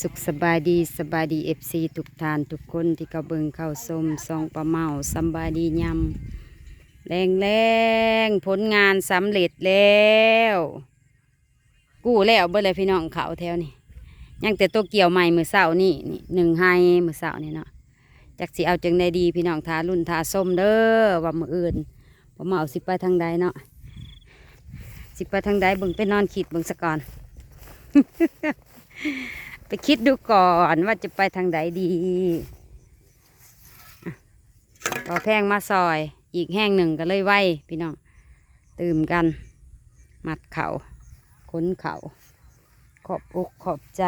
สุขสบายดีสบายดีเอฟซีทุกท่านทุกคนที่เขาเบิงเข้าชมซองปลาเมาสบายดียำแรงแรงผลงานสำเร็จแล้ว กู้แล้วเบิดเลยพี่น้องเขาแถวนี่ยังแต่ตัวเกี่ยวใหม่มือเสานี่นี่หนึ่งไฮมือเสานี่เนาะจากสิเอาจังใดดีพี่น้องทารุ่นทาส้มเด้อว่ามืออื่นปลาเมาสิไปทางใดเนาะสิไปทางใดเบิ่งไปนอนขีดเบิ่งสะก่อน ไปคิดดูก่อนว่าจะไปทางใดดีอะต่อแพงมาซอย อีกแห้งหนึ่งก็เลยไว้พี่น้อง ตื่มกัน มัดเขาขนเขาขอบอกขอบใจ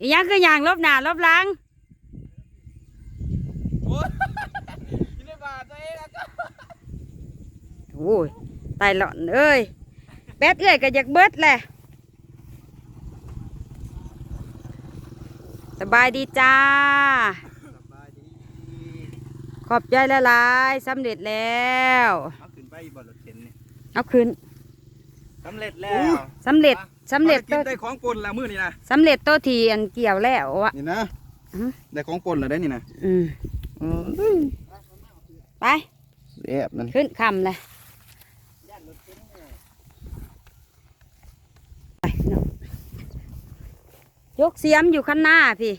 อีหยังคืออย่างลบหน้าลบหลังอยู่ในบาทตัวเองอะจ้ะโอ้ยตายหล่อนเอ้ยแป๊ดเอ้ยก็อยากเบิดแหละสบายดีจ้า สบายดีขอบใจละลายๆสำเร็จแล้วเอาขึ้นไปบนรถเข็นนี่เอาคืนสำเร็จแล้วสำเร็จ สำเร็จกิตัวนได้ของปนแล้วมื้อนี่นะสำเร็จตัวทีอันเกี่ยวแล้ววะนี่นะอือได้ของปนแล้วได้นี่นะอืมอืมไป แอบนั่นขึ้นคำเลยไปเนาะยกเสียมอยู่ข้างหน้าพี่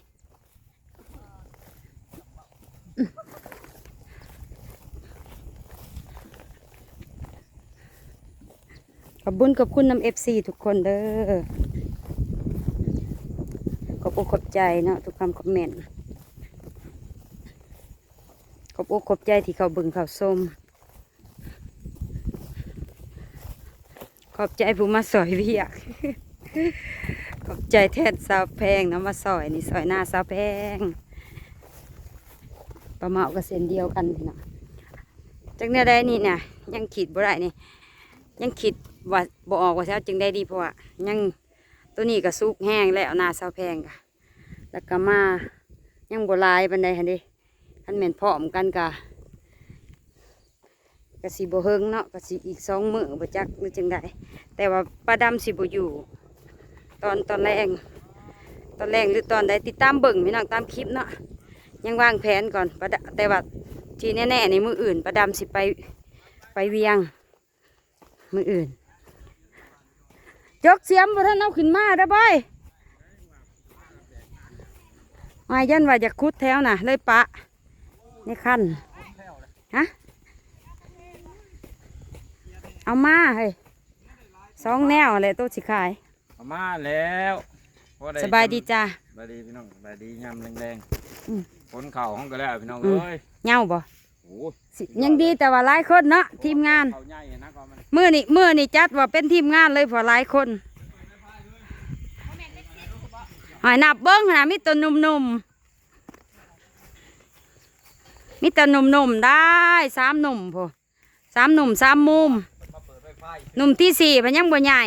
ขอบคุญขอบคุณน้ำเอฟซีทุกคนเด้อขอบอกขอบใจเนาะทุกคำคอมเมนต์ขอบอกขอบใจที่เขาบึงเขาส้มขอบใจผู้มาสอยเวียกขอบใจแทนสาวแพงเนาะมาสอยนี่สอยหน้าสาวแพงประมาณก็เส้นเดียวกันเนาะจังเนี่ยได้นี่เนี่ยยังขีดบ่ได้นี่ยังคิด ว่าบ่ออกว่าแล้วจึงได้ดีเพราะว่ายังตัวนี้ก็สุกแห้งแล้วหน้าสาวแพงกะแล้วก็มายังบลายปานใดหั่นดิคันแม่นพร้อมกันกะก็สิบ่เฮิงเนาะก็สิอีกสองมือบจักหรือจังได้แต่ว่าป้าดำสิบ่อยู่ ตอนตอนแรงตอนแรงหรือตอนใดติดตามเบิ่งพี่น้องตามคลิปเนาะยังวางแผนก่อนป้าแต่ว่าที่แน่ๆในมืออื่นป้าดำสิไปไปเวียงมืออื่น จกเสียมบ่ท่านเอาขึ้นมาได้อบ่อยมายันว่าจะคุดแถวน่ะเลยปะนี่คันฮะเอามาเฮ้ยสองแนวเลยตัวสิขายเอามาแล้วพอไสบายดีจ้าสบายดีพี่น้องสบายดียำแรงอืมๆฝนเข่าห้องก็แล้วพี่น้องอืมเอ้ยเงาบ่โอ้ สิยังดีแต่ว่าหลายคนเนาะทีมงานเขาใหญ่นะก็มันมือนี่มือนี่จัดว่าเป็นทีมงานเลยเพอหลายคนหอยนับเบิ้งนะมีแตัวหนุ่มๆมีแต่หนุ่มๆได้สามหนุ่มพอสามหนุ่มสามมุมมาเปิดไฟไฟหนุ่มที่สี่พนยังบ่ใหญ่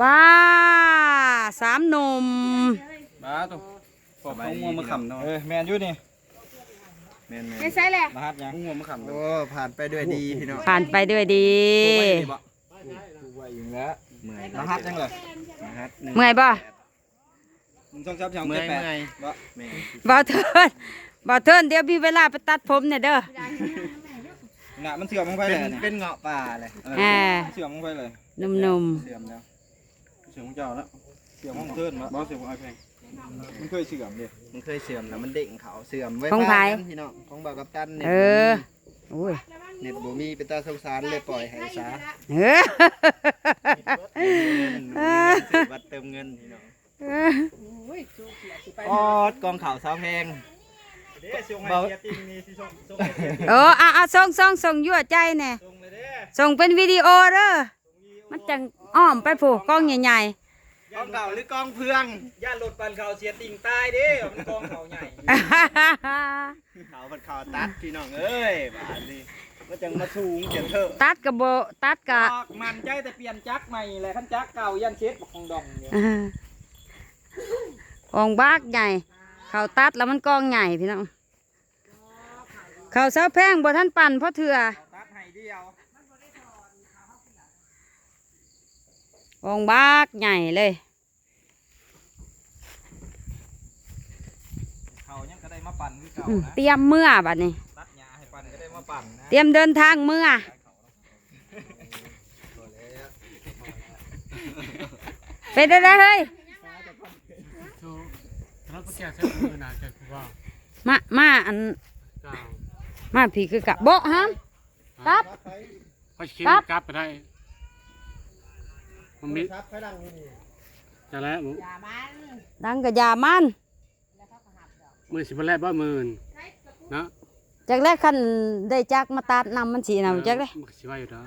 ว้าสามหนุ่มมาตุ๊ก ปอบของงัวมาขำเนาะเออแมนอยู่นี่แมนแมนไม่ใช่แหละรหัสยังงัวมาขำโอ้ผ่านไปด้วยดีพี่น้องผ่านไปด้วยดีถูกไว้อยู่แล้วเมื่อยรหัสยังเลยรหัสหนึ่งเมื่อยบ่หนึ่งสองสามสองเจ็ดแปดบ่แม่บ่าวเทินบ่าวเทินเดี๋ยวมีเวลาไปตัดผมเนี่ยเด้อน่ะมันเสื่อมลงไปเลยเป็นเงาะป่าเลยอ่าเสื่อมลงไปเลยหนุ่มเสื่อมแล้วเสื่อมของเจ้าแล้วเสื่อมของเทินบ่เสื่อมของไอ้แพง มันเคยเสื่อมดิมันเคยเสื่อมแล้วมันเด้งเขาเสื่อมไว้ของไผฟ้ากันพี่น้องของบ่าวกับตันๆเนี่ยเออโอ้ยเน็ตบ่มีเป็นตาสงสารเลยปล่อยให้ซะเออ ซื้อบัตรเติมเงินพี่น้องออดกองข่าวสาวแพงเบาเออเอาเอาส่งส่งส่งยั่วใจแน่ส่งเป็นวิดีโอเด้อมันจังอ้อมไปผูกกล้องใหญ่ กองข่าวหรือกองเพื่องย่านรถปันเขาเสียติ่งตายเด้มันกองเขาใหญ่ๆข่าวบัดข่าวตัดพี่น้องเอ้ยบาดนี้มันจังมาสูงเจ็ดเถอะตัดกับโบตัดกับมันใจแต่เปลี่ยนจักรใหม่แหละคันจักรเก่ายันเช็ดของดองเนี่ยอ่าอองบากใหญ่ เขาตัดแล้วมันกองใหญ่พี่น้องเขาเสาแพงบ่ท่านปั่นเพราะเถื่อตัดให้เดียวอองบากใหญ่เลย เขายังก็ได้มาปั่นคือเก่าอืมนะเตรียมเมื่อบัดนี้ ตัดหญ้าให้ปั่นก็ได้มาปั่นนะเตรียมเดินทางเมื่อไปได้ได้เฮ้ย ถูกแล้วก็แก่ใช้มือหนาแก่คือว่ามา มาอันกลางมาผีคือกะโบะฮะครับก็คิดครับกลับไปได้มันมีจะแล้วดังกะยามัน มือสิบแรกบ้ามื่นเนาะจากแรกคันได้จักมาตัดนำมันสีนำจักเลยมันสิว่าอยู่แล้ว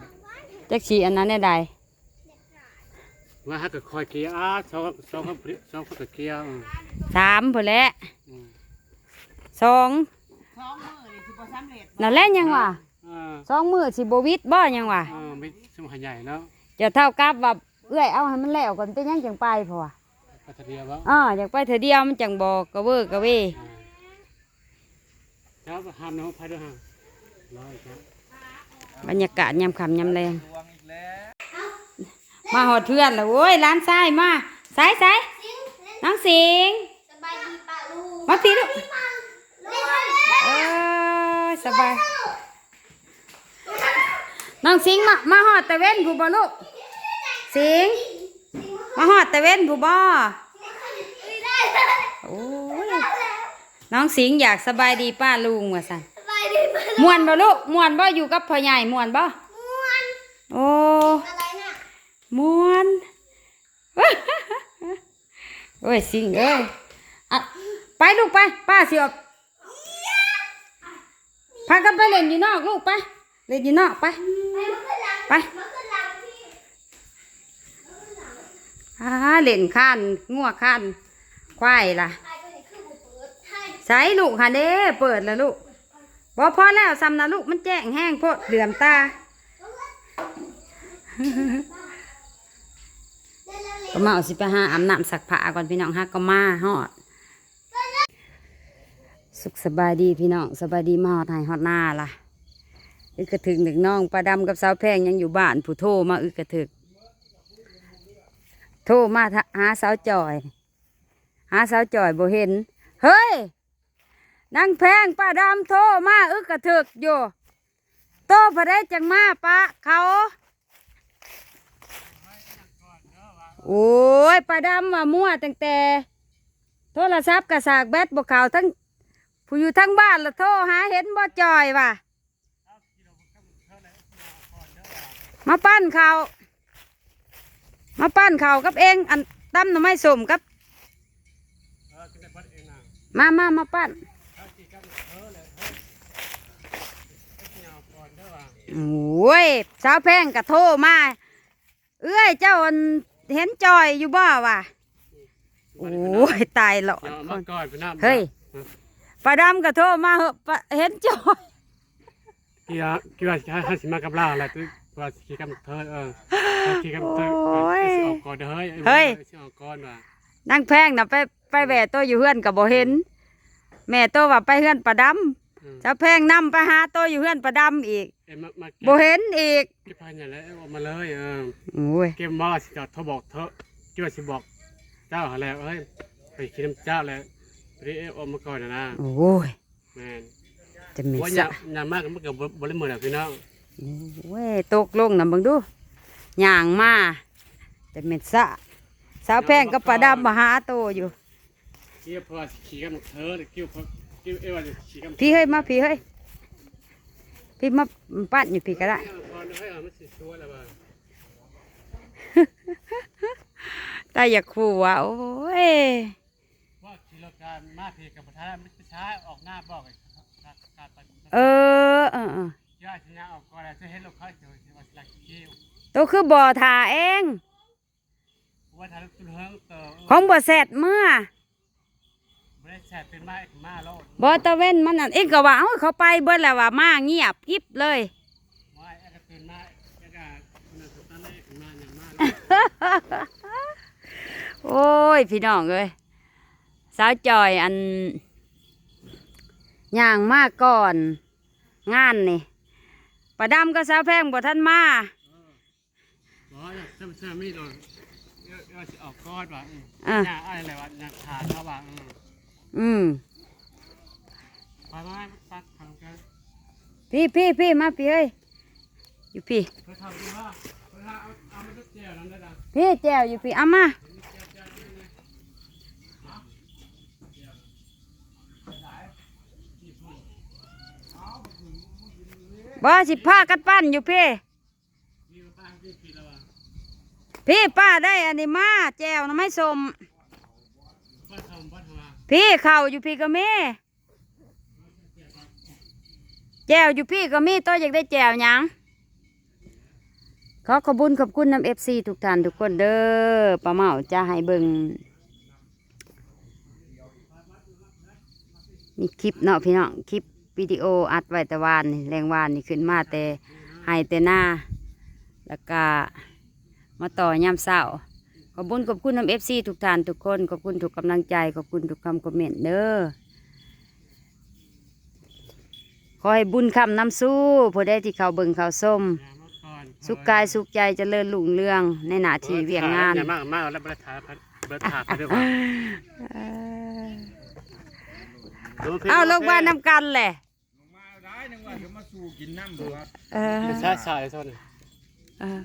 จักสีอันนั้นเนี่ยใดว่าถ้าเกิดคอยเกียร์อะสองสองคนสองคนเกียร์สามพอแหล้วอืมสองนั่นแหละยังวะอ่าสองมือสิบวิตบ่ยังวะอ่าไม่สมหายใหญ่เนาะจะเท่ากับว่าเอื้อยเอาให้มันแล้วก่อนเป็นหยังจังไปพอวะปัตเดียวว่าอ๋ออยากไปเถอเดียวมันจังบอกกระเวอกระเว ครับห้ามน้องพายด้วยห้ามร้อยครับบรรยากาศยามค่ำยามแรงดวงอีกแล้วมาหอดเพื่อนแล้วโว้ยร้านทรายมาสายสายน้องสิงสบายดีป่ะลูกมาพี่ลูกเล่นเออสบายน้องสิงมามาหอดตะเว้นผู้บ่ลูกสิงมาหอดตะเว้นผู้บ่โอ้ย น้องสิงอยากสบายดีป้าลุงว่าสั่นสบายดีป่ะม่วนบ่ลูกม่วนบ่อยู่กับพ่อใหญ่ม่วนบ่ม่วนโอ้อะไรน่ะม่วนโอ้ยสิงเอ้ยอะไปลูกไป ป้าสิออกพากันไปเล่นอยู่นอกลูกไปเล่นอยู่นอกไปไปมาขึ้นหลังไปมาขึ้นหลังพี่อ่าเล่นข้านงัวข้านควายล่ะ ใช้ลูกค่ะเด้เปิดแล้วลูกบ่พอแล้วซ้ำนะลูกมันแจ้งแห้งโพดเหลื่อมตาก็มาเอาสิไปหาอาบน้ำสักผ้าก่อนพี่น้องฮักก็มาฮอด สุขสบายดีพี่น้องสบายดีมาฮอดให้ฮอดหน้าล่ะอึกระถึกหนึ่งน้องปลาดำกับสาวแพงยังอยู่บ้านผู้โทรมาอึกระถึก โทรมาหาสาวจอย หาสาวจอยโบเห็น เฮ้ย นางแพงป้าดำโทรมาอึกกระถึกอยู่โตพอได้จังมาปะเขา โอ้ยป้าดำว่ามั่วตั้งแต่ โทรศัพท์กระสากแบตบกเขาทั้งผู้อยู่ทั้งบ้านละโทรหาเห็นบ่จอยว่ะมาปั้นเขามาปั้นเขากับเองอันตั้มหน่อไม้สมกับมามามาปั้น ถ้ากี่กับเออเลยเฮ้ยไอ้เงาก่อนเด้อว่า โอ้ยสาวแพงกระโทรมา เอ้ยเจ้าอันเห็นจอยอยู่บ่ว่ะโอ้ยตายหลอดเดี๋ยวคมานก่อนไปน้ำเฮ้ยป้าดำกระโทรมาเหอะป้าเห็นจอยกี่อะกี่ว่าให้สิมากับเราแหละตัวว่าสิขี่กับเธอเออขี่กับเธอโอ้ยสิออกก่อนเด้อเฮ้ยเฮ้ยสิออกก่อนว่ะนางแพงน่ะไปไปแหวะโตอยู่เฮือนกับบ่เห็น แม่โตว่าไปเฮือนป้าดอืมำเจ้าแพงนำไปหาโตอยู่เฮือนป้าดำอีกเอ็มมามาเก็บ่บเห็นอีกเก็บพันอย่างแล้วเอามาเลยเออโอ้ยเกมว่าสิจอดเขาบอกเธอกี่ว่าสิบอก เจ้าหาแล้วเฮ้ยไปกินน้ำเจ้าแล้วไปได้เอามาก่อนนะนะโอ้ยแม่นจะมีว่าอสะย่างอย่างมากมันกับบริมือนะพี่น้องโอ้ยตกลงน่ะเบิ่งดูย่างมาจะเม็ดสะสาวแพงกับป้าดำมาหาโตอยู่ เกี่ยวพอสิขี่กับเธอเกี่ยวพอเกี่ยวเอว่าจะขี่กับพี่เฮ้ยมาพี่เฮ้ย พี่มาปั้นอยู่พี่ก็ได้พอให้เอามันสิชัวแล้วว่าตาอยากขู่ว่าโอ้ยว่าขี่รถการมาพี่กับประธานไม่ใช้ออกหน้าบอกการการไปเออเออเออย่าชนะออกก่อนแล้วจะเห็นลูกค้าเจอสิว่าหลักเกี่ยวตัวคือบ่อถาเองว่าทางตุ้เฮิงเตอของบ่แซดเมื่อ ไม่ได้แฉเป็นไม้มาแล้วบ่ตะเว้นมันนั่นเองก็ว่าเอ้าเขาไปเบิดแล้วว่ามาเงียบกิบเลยไม้แอกเป็นไม้แอกนั่นตั้งได้มาอย่างมาแล้วโอ้ย พี่น้องเอ้ยสาวจอยอันย่างมาก่อน งานนี่ประดำก็สาวแพงบ่ทันมาบอกว่าจะจะมีโดนเออเออสิออกก้อนว่ะอืมอะหน้าอะไรวะหน้าขาดเขาว่ะ อืมอืมไปไปปักทำกันพี่พี่พี่มาพี่เอ้ยอยู่พี่เพื่อทำดีว่าเพื่อเอาเอามาจุดเจียวนั่นได้ดังพี่แจวอยู่พี่เอามาบ่สิพากันปั้นอยู่พี่นี่ก็ตั้งที่ผิดแล้วว่ะพี่ป้าได้อันนี้มาแจวน้ำไม่สม เพื่อทำวัดมา พี่เข่าอยู่พี่ก็มีแจวอยู่พี่ก็มีตัวอยากได้แจวยังขอขอบคุญขอบคุณน้ำเอฟซีทุกท่านทุกคนเด้อป้าเมาจะให้เบิงมีคลิปเนาะพี่น้องคลิปวิดีโออัดไว้แต่วานนี่แรงวานนี่ขึ้นมาแต่ให้แต่หน้า แล้วก็มาต่อยามเศร้า อบคุณขอบคุณน้ำเอฟซีทุกท่านทุกคนขอบคุณทุกกำลังใจขอบคุณทุกคำคอมเมนต์เด้อขอให้บุญคำนำสู้ผู้ใดที่เขาเบิ่งเขาส้มอย่ามาก่อนสุขกายสุขใจเจริญรุ่งเรืองในหน้าที่เวียงงานอย่ามากมากแล้วบริษัทบริษัทไปด้วยว่ะเอาลงบ้านนำกันแหละมาได้นึงว่าจะมาสู่กินน้ำเบื่อเออไม่ใช่สายชนเออ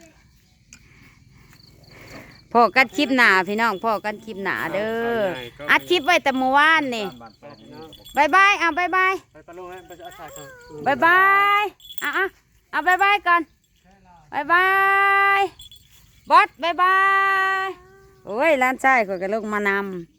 พ่อกันคลิปหนาพี่น้องพ่อกันคลิปหนาเด้ออัดคลิปไว้แต่เมื่อวานนี่บายบายเอาบายบายไปปลาลงให้ไปอาสาชนบายบายอะอะเอาบายบายก่อนบายบายบอสบายบายโอ้ยร้านชายก็กระลงมานำ